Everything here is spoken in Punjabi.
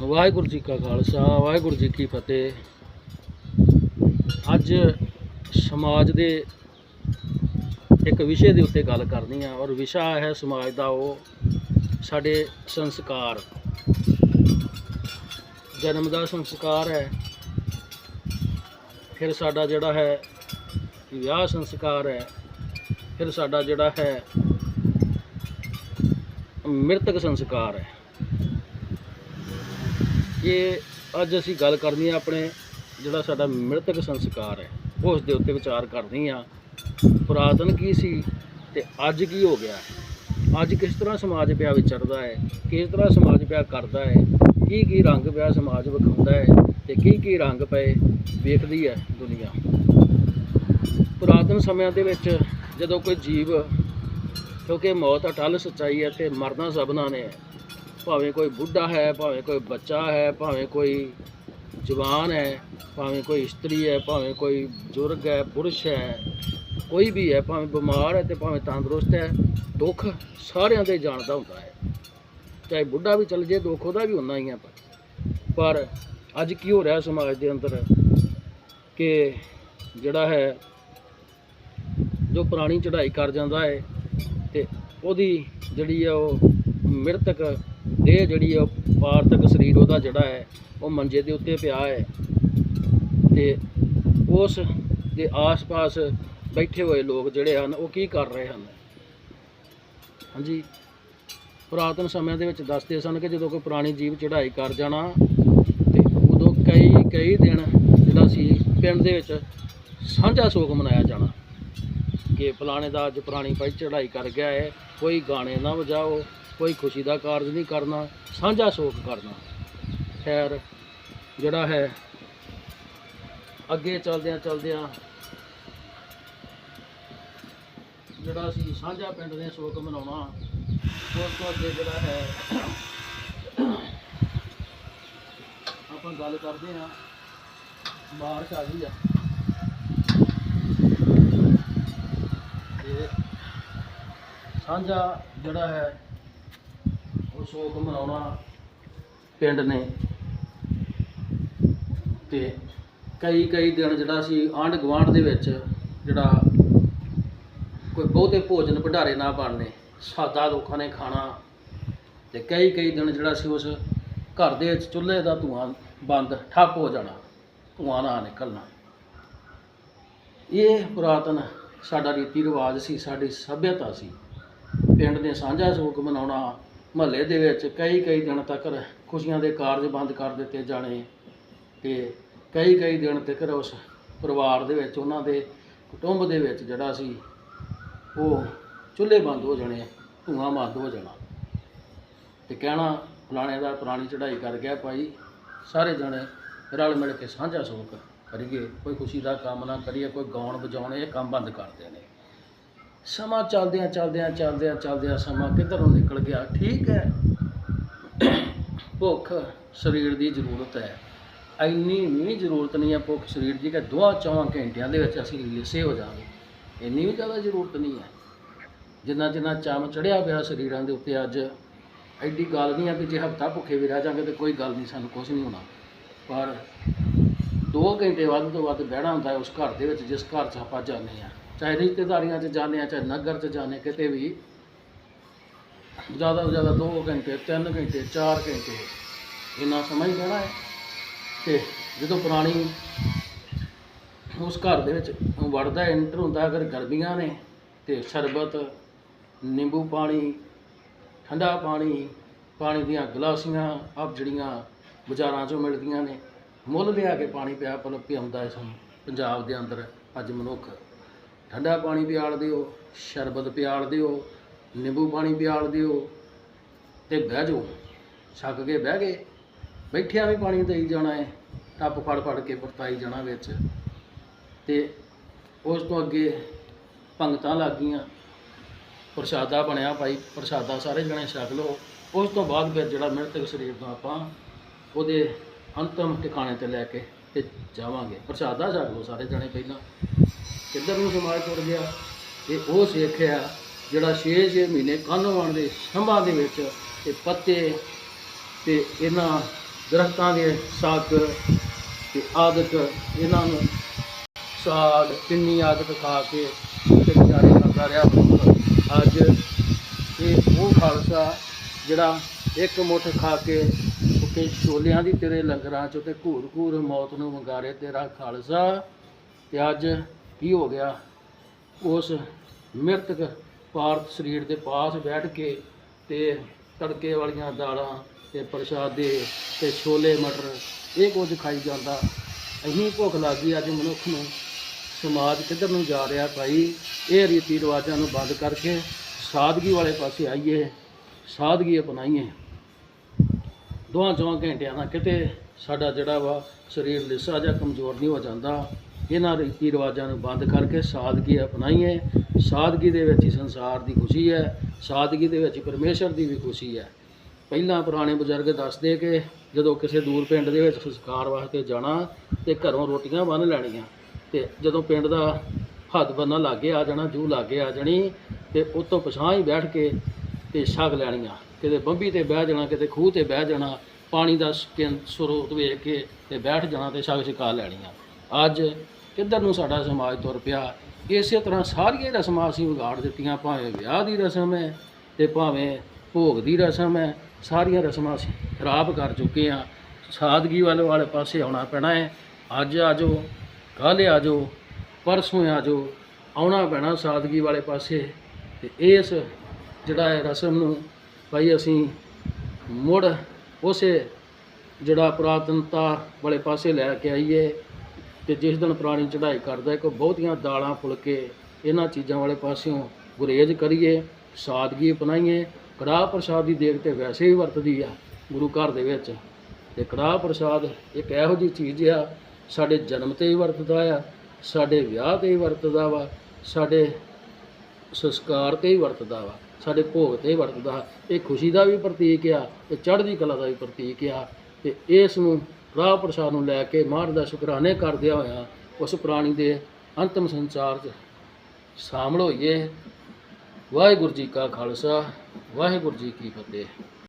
ਵਾਹਿਗੁਰੂ ਜੀ ਕਾ ਖਾਲਸਾ, ਵਾਹਿਗੁਰੂ ਜੀ ਕੀ ਫਤਿਹ। ਅੱਜ ਸਮਾਜ ਦੇ ਇੱਕ ਵਿਸ਼ੇ ਦੇ ਉੱਤੇ ਗੱਲ ਕਰਨੀ ਆ ਔਰ ਵਿਸ਼ਾ ਹੈ ਸਮਾਜ ਦਾ ਉਹ ਸਾਡੇ ਸੰਸਕਾਰ। ਜਨਮ ਦਾ ਸੰਸਕਾਰ ਹੈ। ਫਿਰ ਸਾਡਾ ਜਿਹੜਾ ਹੈ ਵਿਆਹ ਸੰਸਕਾਰ ਹੈ। ਫਿਰ ਸਾਡਾ ਜਿਹੜਾ ਹੈ ਮ੍ਰਿਤਕ ਸੰਸਕਾਰ ਹੈ। ਇਹ ਅੱਜ ਅਸੀਂ ਗੱਲ ਕਰਨੀ ਆ ਆਪਣੇ ਜਿਹੜਾ ਸਾਡਾ ਮ੍ਰਿਤਕ ਸੰਸਕਾਰ ਹੈ, ਉਸ ਦੇ ਉੱਤੇ ਵਿਚਾਰ ਕਰਨੀ ਆ। ਪੁਰਾਤਨ ਕੀ ਸੀ ਤੇ ਅੱਜ ਕੀ ਹੋ ਗਿਆ? ਅੱਜ ਕਿਸ ਤਰ੍ਹਾਂ ਸਮਾਜ ਪਿਆ ਵਿਚਰਦਾ ਹੈ? ਕਿਸ ਤਰ੍ਹਾਂ ਸਮਾਜ ਪਿਆ ਕਰਦਾ ਹੈ? ਕੀ ਕੀ ਰੰਗ ਪਿਆ ਸਮਾਜ ਵਿਖਾਉਂਦਾ ਹੈ ਤੇ ਕੀ ਕੀ ਰੰਗ ਪਏ ਵੇਖਦੀ ਹੈ ਦੁਨੀਆ? ਪੁਰਾਤਨ ਸਮਿਆਂ ਦੇ ਵਿੱਚ ਜਦੋਂ ਕੋਈ ਜੀਵ, ਕਿਉਂਕਿ ਮੌਤ ਅਟਲ ਸੱਚਾਈ ਹੈ ਤੇ ਮਰਨਾ ਸਭਨਾਂ ਨੇ ਹੈ ਭਾਵੇਂ ਕੋਈ ਬੁੱਢਾ ਹੈ, ਭਾਵੇਂ ਕੋਈ ਬੱਚਾ ਹੈ, ਭਾਵੇਂ ਕੋਈ ਜਵਾਨ ਹੈ, ਭਾਵੇਂ ਕੋਈ ਇਸਤਰੀ ਹੈ, ਭਾਵੇਂ ਕੋਈ ਬਜ਼ੁਰਗ ਹੈ, ਪੁਰਸ਼ ਹੈ, ਕੋਈ ਵੀ ਹੈ, ਭਾਵੇਂ ਬਿਮਾਰ ਹੈ ਤੇ ਭਾਵੇਂ ਤੰਦਰੁਸਤ ਹੈ, ਦੁੱਖ ਸਾਰਿਆਂ ਦੇ ਜਾਣਦਾ ਹੁੰਦਾ ਹੈ। ਚਾਹੇ ਬੁੱਢਾ ਵੀ ਚੱਲ ਜੇ, ਦੁੱਖ ਉਹਦਾ ਵੀ ਹੁੰਦਾ ਹੀ ਹੈ ਪਰ ਅੱਜ ਕੀ ਹੋ ਰਿਹਾ ਸਮਾਜ ਦੇ ਅੰਦਰ ਕਿ ਜਿਹੜਾ ਹੈ, ਜੋ ਪੁਰਾਣੀ ਚੜ੍ਹਾਈ ਕਰ ਜਾਂਦਾ ਹੈ ਤੇ ਉਹਦੀ ਜਿਹੜੀ ਹੈ ਉਹ ਮ੍ਰਿਤਕ ਦੇਹ ਜਿਹੜੀ ਹੈ ਉਹ ਪਾਰਥਕ ਸਰੀਰ ਉਹਦਾ ਜਿਹੜਾ ਹੈ, ਉਹ ਮੰਜੇ ਦੇ ਉੱਤੇ ਪਿਆ ਹੈ। ਤੇ ਉਸ ਦੇ ਆਸ-ਪਾਸ ਬੈਠੇ ਹੋਏ ਲੋਕ ਜਿਹੜੇ ਹਨ, ਉਹ ਕੀ ਕਰ ਰਹੇ ਹਨ? ਹਾਂਜੀ। ਪੁਰਾਤਨ ਸਮਿਆਂ ਦੇ ਵਿੱਚ ਦੱਸਦੇ ਸਨ ਕਿ ਜਦੋਂ ਕੋਈ ਪੁਰਾਣੀ ਜੀਵ ਚੜ੍ਹਾਈ ਕਰ ਜਾਣਾ, ਤੇ ਉਦੋਂ ਕਈ ਕਈ ਦਿਨ ਜਿਹੜਾ ਸੀ, ਪਿੰਡ ਦੇ ਵਿੱਚ ਸਾਂਝਾ ਸੋਗ ਮਨਾਇਆ ਜਾਣਾ। ਕਿ ਫਲਾਣੇ ਦਾ ਅੱਜ ਪੁਰਾਣੀ ਭਾਈ ਚੜ੍ਹਾਈ ਕਰ ਗਿਆ ਹੈ, ਕੋਈ ਗਾਣੇ ਨਾ ਵਜਾਓ ਕੋਈ ਖੁਸ਼ੀ ਦਾ ਕਾਰਜ ਨਹੀਂ ਕਰਨਾ, ਸਾਂਝਾ ਸੋਗ ਕਰਨਾ। ਖੈਰ, ਜਿਹੜਾ ਹੈ, ਅੱਗੇ ਚੱਲਦਿਆਂ ਚੱਲਦਿਆਂ, ਜਿਹੜਾ ਅਸੀਂ ਸਾਂਝਾ ਪਿੰਡ ਦੇ ਸੋਗ ਮਨਾਉਣਾ, ਉਸ ਤੋਂ ਅੱਗੇ ਜਿਹੜਾ ਹੈ, ਆਪਾਂ ਗੱਲ ਕਰਦੇ ਹਾਂ, ਬਾਰਿਸ਼ ਆ ਗਈ ਆ। ਤੇ ਸਾਂਝਾ ਜਿਹੜਾ ਹੈ ਉਹ ਸ਼ੋਕ ਮਨਾਉਣਾ ਪਿੰਡ ਨੇ। ਤੇ ਕਈ ਕਈ ਦਿਨ ਜਿਹੜਾ ਸੀ ਆਂਢ ਗੁਆਂਢ ਦੇ ਵਿੱਚ ਜਿਹੜਾ ਕੋਈ ਬਹੁਤੇ ਭੋਜਨ ਭੰਡਾਰੇ ਨਾ ਬਣਨੇ, ਸਾਦਾ ਲੋਕਾਂ ਨੇ ਖਾਣਾ। ਤੇ ਕਈ ਕਈ ਦਿਨ ਜਿਹੜਾ ਸੀ ਉਸ ਘਰ ਦੇ ਵਿੱਚ ਚੁੱਲ੍ਹੇ ਦਾ ਧੂਆਂ ਬੰਦ, ਠੱਪ ਹੋ ਜਾਣਾ, ਧੂਆਂ ਨਾ ਨਿਕਲਣਾ। ਇਹ ਪੁਰਾਤਨ ਸਾਡਾ ਰੀਤੀ ਰਿਵਾਜ ਸੀ, ਸਾਡੀ ਸਭਿਅਤਾ ਸੀ। ਪਿੰਡ ਨੇ ਸਾਂਝਾ ਸੋਗ ਮਨਾਉਣਾ ਮਹੱਲੇ ਦੇ ਵਿੱਚ ਕਈ ਕਈ ਦਿਨ ਤੱਕ ਖੁਸ਼ੀਆਂ ਦੇ ਕਾਰਜ ਬੰਦ ਕਰ ਦਿੱਤੇ ਜਾਣੇ ਤੇ ਕਈ ਕਈ ਦਿਨ ਤੱਕ ਉਸ ਪਰਿਵਾਰ ਦੇ ਵਿੱਚ, ਉਹਨਾਂ ਦੇ ਕੁਟੁੰਬ ਦੇ ਵਿੱਚ ਜਿਹੜਾ ਸੀ, ਉਹ ਚੁੱਲ੍ਹੇ ਬੰਦ ਹੋ ਜਾਣੇ, ਧੂਆਂ ਬੰਦ ਹੋ ਜਾਣਾ। ਤੇ ਕਹਿਣਾ ਫਲਾਣੇ ਦਾ ਪੁਰਾਣੀ ਚੜ੍ਹਾਈ ਕਰ ਗਿਆ ਭਾਈ, ਸਾਰੇ ਜਣੇ ਰਲ ਮਿਲ ਕੇ ਸਾਂਝਾ ਸੋਕ ਕਰੀਏ, ਕੋਈ ਖੁਸ਼ੀ ਦਾ ਕੰਮ ਨਾ ਕਰੀਏ, ਕੋਈ ਗਾਉਣ ਵਜਾਉਣ, ਇਹ ਕੰਮ ਬੰਦ ਕਰ ਦੇਣੇ। ਸਮਾਂ ਚੱਲਦਿਆਂ ਚੱਲਦਿਆਂ ਚੱਲਦਿਆਂ ਚੱਲਦਿਆਂ ਸਮਾਂ ਕਿੱਧਰੋਂ ਨਿਕਲ ਗਿਆ? ਠੀਕ ਹੈ। ਭੁੱਖ ਸਰੀਰ ਦੀ ਜ਼ਰੂਰਤ ਹੈ। ਇੰਨੀ ਵੀ ਜ਼ਰੂਰਤ ਨਹੀਂ ਹੈ ਭੁੱਖ ਸਰੀਰ ਦੀ ਕਿ ਦੋਆਂ ਚੌਂ ਘੰਟਿਆਂ ਦੇ ਵਿੱਚ ਅਸੀਂ ਲਿਸੇ ਹੋ ਜਾਵਾਂਗੇ। ਇੰਨੀ ਵੀ ਜ਼ਿਆਦਾ ਜ਼ਰੂਰਤ ਨਹੀਂ ਹੈ। ਜਿੰਨਾ ਜਿੰਨਾ ਚਮ ਚੜਿਆ ਪਿਆ ਸਰੀਰਾਂ ਦੇ ਉੱਤੇ ਅੱਜ, ਐਡੀ ਗੱਲ ਨਹੀਂ ਆ ਵੀ ਜੇ ਹਫਤਾ ਭੁੱਖੇ ਵੀ ਰਹਿ ਜਾਾਂਗੇ ਤੇ ਕੋਈ ਗੱਲ ਨਹੀਂ, ਸਾਨੂੰ ਕੁਝ ਨਹੀਂ ਹੋਣਾ। ਪਰ 2 ਘੰਟੇ ਵੱਧ ਤੋਂ ਵੱਧ ਬਹਿਣਾ ਹੁੰਦਾ ਉਸ ਘਰ ਦੇ ਵਿੱਚ, ਜਿਸ ਘਰ 'ਚ ਆਪਾਂ ਜਾਂਦੇ ਆ ਚਾਹੇ ਰਿਸ਼ਤੇਦਾਰੀਆਂ 'ਚ ਜਾਂਦੇ ਆ, ਚਾਹੇ ਨਗਰ 'ਚ ਜਾਂਦੇ ਕਿਤੇ ਵੀ, ਜ਼ਿਆਦਾ ਤੋਂ ਜ਼ਿਆਦਾ 2 ਘੰਟੇ 3 ਘੰਟੇ 4 ਘੰਟੇ, ਇੰਨਾ ਸਮਾਂ ਹੀ ਬਹਿਣਾ ਹੈ। ਤੇ ਜਦੋਂ ਪੁਰਾਣੀ ਉਸ ਘਰ ਦੇ ਵਿੱਚ ਵੜਦਾ ਐਂਟਰ ਹੁੰਦਾ ਅਗਰ ਗਰਮੀਆਂ ਨੇ, ਤੇ ਸ਼ਰਬਤ, ਨਿੰਬੂ ਪਾਣੀ, ਠੰਡਾ ਪਾਣੀ ਪਾਣੀ ਦੀਆਂ ਗਲਾਸੀਆਂ, ਆਪ ਜਿਹੜੀਆਂ ਬਾਜ਼ਾਰਾਂ 'ਚੋਂ ਮਿਲਦੀਆਂ ਨੇ, ਮੁੱਲ ਲਿਆ ਕੇ ਪਾਣੀ ਪਿਆ ਪਲ ਪਿਆਉਂਦਾ ਹੈ ਸਾਨੂੰ, ਪੰਜਾਬ ਦੇ ਅੰਦਰ ਅੱਜ ਮਨੁੱਖ। ਠੰਡਾ ਪਾਣੀ ਪਿਆਲ ਦਿਓ, ਸ਼ਰਬਤ ਪਿਆਲ ਦਿਓ, ਨਿੰਬੂ ਪਾਣੀ ਪਿਆਲ ਦਿਓ ਤੇ ਬਹਿ ਜਾਓ। ਛੱਕ ਕੇ ਬਹਿ ਗਏ। ਬੈਠਿਆ ਵੀ ਪਾਣੀ ਦੇਈ ਜਾਣਾ ਹੈ ਟੱਪ ਫੜ ਫੜ ਕੇ ਵਰਤਾਈ ਜਾਣਾ ਵਿੱਚ। ਤੇ ਉਸ ਤੋਂ ਅੱਗੇ ਪੰਗਤਾਂ ਲੱਗ ਗਈਆਂ। ਪ੍ਰਸ਼ਾਦਾ ਬਣਿਆ ਭਾਈ, ਪ੍ਰਸ਼ਾਦਾ ਸਾਰੇ ਜਣੇ ਛਕ ਲਓ। ਉਸ ਤੋਂ ਬਾਅਦ ਫਿਰ ਜਿਹੜਾ ਮ੍ਰਿਤਕ ਸਰੀਰ ਨੂੰ ਆਪਾਂ ਉਹਦੇ ਅੰਤਮ ਟਿਕਾਣੇ ਤੇ ਲੈ ਕੇ ਤੇ ਜਾਵਾਂਗੇ। ਪ੍ਰਸ਼ਾਦਾ ਛਕ ਲਓ ਸਾਰੇ ਜਣੇ ਪਹਿਲਾਂ। ਕਿੱਧਰ ਨੂੰ ਸਮਾਜ ਤੁਰ ਗਿਆ ਇਹ ਉਹ ਸਿੱਖ ਆ ਜਿਹੜਾ 6-6 ਮਹੀਨੇ ਕੰਨ ਵਾਣ ਦੇ ਸੰਭਾਂ ਦੇ ਵਿੱਚ ਤੇ ਪੱਤੇ ਤੇ ਇਹਨਾਂ ਦਰਖਤਾਂ ਦੇ ਸਾਗ ਤੇ ਆਦਿਕ ਇਹਨਾਂ ਨੂੰ ਸਾਗ, ਪਿੰਨੀ ਆਦਿਕ ਖਾ ਕੇ ਤੇ ਗੁਜ਼ਾਰੇ ਕਰਦਾ ਰਿਹਾ ਅੱਜ ਇਹ ਉਹ ਖਾਲਸਾ ਜਿਹੜਾ ਇੱਕ ਮੁੱਠ ਖਾ ਕੇ ਸੁੱਕੇ ਛੋਲਿਆਂ ਦੀ ਤੇਰੇ ਲੰਗਰਾਂ ਚੋਂ ਤੇ ਘੂਰ ਘੂਰ ਮੌਤ ਨੂੰ ਵੰਗਾਰੇ ਤੇਰਾ ਖਾਲਸਾ ਤੇ ਅੱਜ ਕੀ ਹੋ ਗਿਆ? ਉਸ ਮ੍ਰਿਤਕ ਪਾਰਥ ਸਰੀਰ ਦੇ ਪਾਸ ਬੈਠ ਕੇ ਤੇ ਤੜਕੇ ਵਾਲੀਆਂ ਦਾਲਾਂ ਤੇ ਪ੍ਰਸ਼ਾਦੇ ਤੇ ਛੋਲੇ ਮਟਰ ਇਹ ਕੁਝ ਖਾਈ ਜਾਂਦਾ। ਅਹੀਂ ਭੁੱਖ ਲੱਗੀ ਅੱਜ ਮਨੁੱਖ ਨੂੰ। ਸਮਾਜ ਕਿੱਧਰ ਨੂੰ ਜਾ ਰਿਹਾ ਭਾਈ? ਇਹ ਰੀਤੀ ਰਿਵਾਜਾਂ ਨੂੰ ਬੰਦ ਕਰਕੇ ਸਾਦਗੀ ਵਾਲੇ ਪਾਸੇ ਆਈਏ, ਸਾਦਗੀ ਅਪਣਾਈਏ। ਦੋਹਾਂ ਚੌਹਾਂ ਘੰਟਿਆਂ ਦਾ ਕਿਤੇ ਸਾਡਾ ਜਿਹੜਾ ਵਾ ਸਰੀਰ ਲਿਸਾ ਜਾਂ ਕਮਜ਼ੋਰ ਨਹੀਂ ਹੋ ਜਾਂਦਾ। ਇਹਨਾਂ ਰੀਤੀ ਰਿਵਾਜਾਂ ਨੂੰ ਬੰਦ ਕਰਕੇ ਸਾਦਗੀ ਅਪਣਾਈਏ ਸਾਦਗੀ ਦੇ ਵਿੱਚ ਹੀ ਸੰਸਾਰ ਦੀ ਖੁਸ਼ੀ ਹੈ। ਸਾਦਗੀ ਦੇ ਵਿੱਚ ਹੀ ਪਰਮੇਸ਼ਰ ਦੀ ਵੀ ਖੁਸ਼ੀ ਹੈ। ਪਹਿਲਾਂ ਪੁਰਾਣੇ ਬਜ਼ੁਰਗ ਦੱਸਦੇ ਕਿ ਜਦੋਂ ਕਿਸੇ ਦੂਰ ਪਿੰਡ ਦੇ ਵਿੱਚ ਸੰਸਕਾਰ ਵਾਸਤੇ ਜਾਣਾ ਤੇ ਘਰੋਂ ਰੋਟੀਆਂ ਬੰਨ ਲੈਣੀਆਂ ਤੇ ਜਦੋਂ ਪਿੰਡ ਦਾ ਹੱਦ ਬੰਨਾ ਲਾਗੇ ਆ ਜਾਣਾ ਜੂ ਲਾਗੇ ਆ ਜਾਣੀ ਤੇ ਉਤੋਂ ਪਛਾਂ ਹੀ ਬੈਠ ਕੇ ਤੇ ਛਕ ਲੈਣੀਆਂ। ਕਿਤੇ ਬੰਬੀ ਤੇ ਬਹਿ ਜਾਣਾ, ਕਿਤੇ ਖੂਹ ਤੇ ਬਹਿ ਜਾਣਾ, ਪਾਣੀ ਦਾ ਸਰੋਤ ਵੇਖ ਕੇ ਤੇ ਬੈਠ ਜਾਣਾ ਤੇ ਛਕ ਛਕਾ ਲੈਣੀਆਂ। ਅੱਜ ਕਿੱਧਰ ਨੂੰ ਸਾਡਾ ਸਮਾਜ ਤੁਰ ਪਿਆ? ਇਸੇ ਤਰ੍ਹਾਂ ਸਾਰੀਆਂ ਰਸਮਾਂ ਅਸੀਂ ਵਿਗਾੜ ਦਿੱਤੀਆਂ, ਭਾਵੇਂ ਵਿਆਹ ਦੀ ਰਸਮ ਹੈ ਤੇ ਭਾਵੇਂ ਭੋਗ ਦੀ ਰਸਮ ਹੈ, ਸਾਰੀਆਂ ਰਸਮਾਂ ਅਸੀਂ ਖਰਾਬ ਕਰ ਚੁੱਕੇ ਹਾਂ। ਸਾਦਗੀ ਵਾਲੇ ਵਾਲੇ ਪਾਸੇ ਆਉਣਾ ਪੈਣਾ ਹੈ। ਅੱਜ ਆ ਜਾਓ, ਕੱਲ੍ਹ ਆ ਜਾਓ, ਪਰਸੋਂ ਆ ਜਾਓ, ਆਉਣਾ ਪੈਣਾ ਸਾਦਗੀ ਵਾਲੇ ਪਾਸੇ। ਤੇ ਇਸ ਜਿਹੜਾ ਹੈ ਰਸਮ ਨੂੰ ਭਾਈ ਅਸੀਂ ਮੁੜ ਉਸੇ ਜਿਹੜਾ ਪੁਰਾਤਨਤਾ ਵਾਲੇ ਪਾਸੇ ਲੈ ਕੇ ਆਈਏ। ਤੇ ਜਿਸ ਦਿਨ ਪੁਰਾਣੀ ਚੜ੍ਹਾਈ ਕਰਦਾ ਕੋਈ ਬਹੁਤੀਆਂ ਦਾਲਾਂ ਫੁਲਕੇ ਇਹਨਾਂ ਚੀਜ਼ਾਂ ਵਾਲੇ ਪਾਸਿਓਂ ਗੁਰੇਜ਼ ਕਰੀਏ, ਸਾਦਗੀ ਅਪਣਾਈਏ, ਕੜਾਹ ਪ੍ਰਸ਼ਾਦ ਦੀ ਦੇਗ ਤੇ ਵੈਸੇ ਹੀ ਵਰਤਦੀ ਆ ਗੁਰੂ ਘਰ ਦੇ ਵਿੱਚ। ਤੇ ਕੜਾਹ ਪ੍ਰਸ਼ਾਦ ਇੱਕ ਇਹੋ ਜਿਹੀ ਚੀਜ਼ ਆ, ਸਾਡੇ ਜਨਮ ਤੇ ਹੀ ਵਰਤਦਾ ਆ, ਸਾਡੇ ਵਿਆਹ ਤੇ ਹੀ ਵਰਤਦਾ ਵਾ, ਸਾਡੇ ਸੰਸਕਾਰ ਤੇ ਹੀ ਵਰਤਦਾ ਵਾ, ਸਾਡੇ ਭੋਗ ਤੇ ਹੀ ਵਰਤਦਾ। ਇਹ ਖੁਸ਼ੀ ਦਾ ਵੀ ਪ੍ਰਤੀਕ ਆ ਤੇ ਚੜ੍ਹਦੀ ਕਲਾ ਦਾ ਵੀ ਪ੍ਰਤੀਕ ਆ, ਤੇ ਇਸ ਨੂੰ ਰਾਹ ਪ੍ਰਸਾਦ ਨੂੰ ਲੈ ਕੇ ਮਾਰ ਦਾ ਸ਼ੁਕਰਾਨੇ ਕਰਦਿਆਂ ਹੋਇਆ ਉਸ ਪ੍ਰਾਣੀ ਦੇ ਅੰਤਮ ਸੰਚਾਰ 'ਚ ਸ਼ਾਮਲ ਹੋਈਏ। ਵਾਹਿਗੁਰੂ ਜੀ ਕਾ ਖਾਲਸਾ, ਵਾਹਿਗੁਰੂ ਜੀ ਕੀ ਫਤਿਹ।